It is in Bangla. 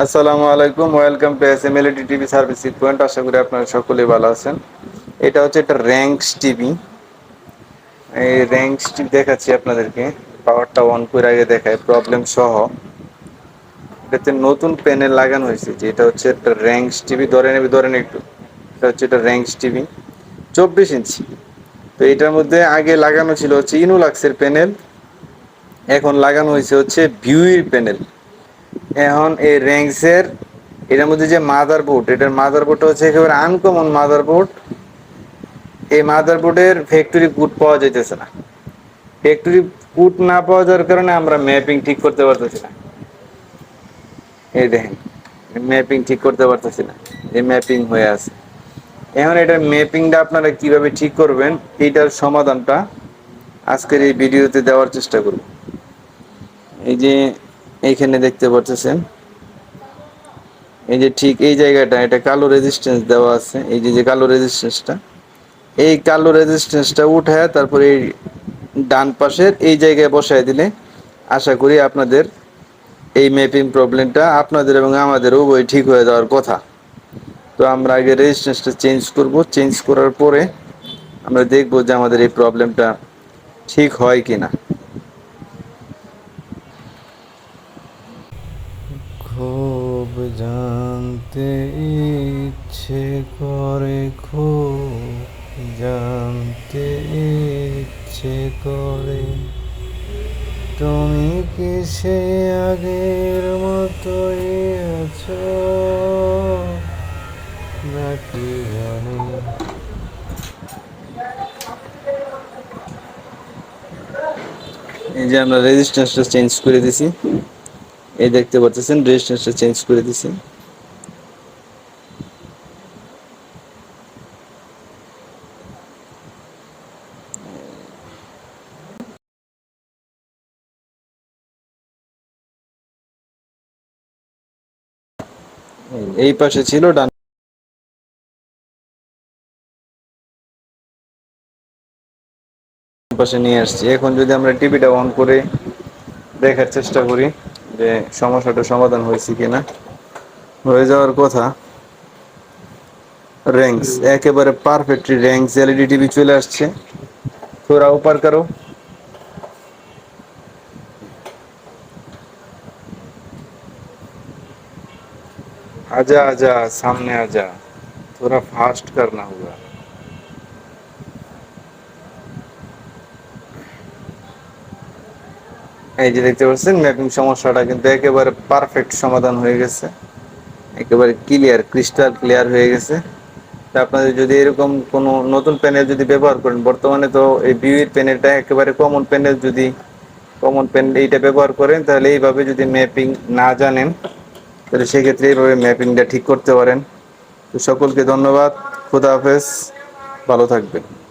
আসসালামু আলাইকুম, welcome to S M L TV service point আশা করি আপনারা সকলেই ভালো আছেন। এটা হচ্ছে একটা র্যাঙ্কস টিভি। এই র্যাঙ্কস টিভি দেখাচ্ছি আপনাদেরকে। পাওয়ারটা অন করে আগে দেখায় প্রবলেম সহ। এটাতে নতুন প্যানেল লাগানো হয়েছে যে এটা হচ্ছে একটা র্যাঙ্কস টিভি। ধরে নেবে ধরেন একটু। এটা হচ্ছে একটা র্যাঙ্কস টিভি। চব্বিশ ইঞ্চি। তো এটার মধ্যে আগে লাগানো ছিল হচ্ছে ইনুলাক্সের প্যানেল। এখন লাগানো হয়েছে হচ্ছে ভিউইর প্যানেল। এখন এই র্যাঙ্কসের এটার মধ্যে যে মাদার বোর্ড এটার মাদার বোর্ডটা হচ্ছে একেবারে আনকমন মাদার বোর্ড এই মাদার বোর্ডের ফ্যাক্টরি কুট পাওয়া যাইতেছে না। ফ্যাক্টরি কুট না পাওয়া যাওয়ার কারণে আমরা ম্যাপিং ঠিক করতে পারতেছি না। এই দেখেন ম্যাপিং ঠিক করতে পারতেছি না। এই ম্যাপিং হয়ে আছে। এখন এটার ম্যাপিংটা আপনারা কীভাবে ঠিক করবেন এইটার সমাধানটা আজকের এই ভিডিওতে দেওয়ার চেষ্টা করব। এই যে এইখানে দেখতে পাচ্ছেন এই যে ঠিক এই জায়গাটা, এটা কালো রেজিস্ট্যান্স দেওয়া আছে। এই যে যে কালো রেজিস্ট্যান্সটা এই কালো রেজিস্ট্যান্সটা উঠায় তারপরে এই ডান পাশের এই জায়গায় বসায় দিলে আশা করি আপনাদের এই ম্যাপিং প্রবলেমটা আপনাদের এবং আমাদের উভয় ঠিক হয়ে যাওয়ার কথা। তো আমরা আগে রেজিস্ট্যান্সটা চেঞ্জ করব। চেঞ্জ করার পরে আমরা দেখব যে আমাদের এই প্রবলেমটা ঠিক হয় কি না খুব জানতে ইচ্ছে করে, খুব জানতে ইচ্ছে করে। তুমি কি সে আগের মতোই আছো? নাকি জানি এই যে আমরা রেজিস্ট্যান্সটা চেঞ্জ করে দিছি। এই দেখতে পাচ্ছেন রেজিস্ট্যান্সটা চেঞ্জ করে দিছি। এই পাশে ছিল ডান পাশে নিয়ে আসছি। এখন যদি আমরা টিভিটা অন করে দেখার চেষ্টা করি। যে সমস্যাটা সমাধান হয়েছে কিনা হয়ে যাওয়ার কথা র্যাঙ্কস একেবারে পারফেক্টলি র্যাঙ্কস এলইডি টিভি চলে আসছে थोड़ा ऊपर करो आजा आजा सामने आजा थोड़ा फास्ट करना होगा এই যে দেখতে পাচ্ছেন, ম্যাপিং সমস্যাটা কিন্তু একেবারে পারফেক্ট সমাধান হয়ে গেছে। একেবারে ক্লিয়ার ক্রিস্টাল ক্লিয়ার হয়ে গেছে। তা আপনাদের যদি এরকম কোনো নতুন প্যানেল যদি ব্যবহার করেন, বর্তমানে তো এই বিউইর প্যানেলটা একেবারে কমন প্যানেল যদি কমন প্যানেল এইটা ব্যবহার করেন, তাহলে এইভাবে যদি ম্যাপিং না জানেন, তাহলে সেক্ষেত্রে এইভাবে ম্যাপিংটা ঠিক করতে পারেন। তো সকলকে ধন্যবাদ, খুদা হাফেজ, ভালো থাকবেন।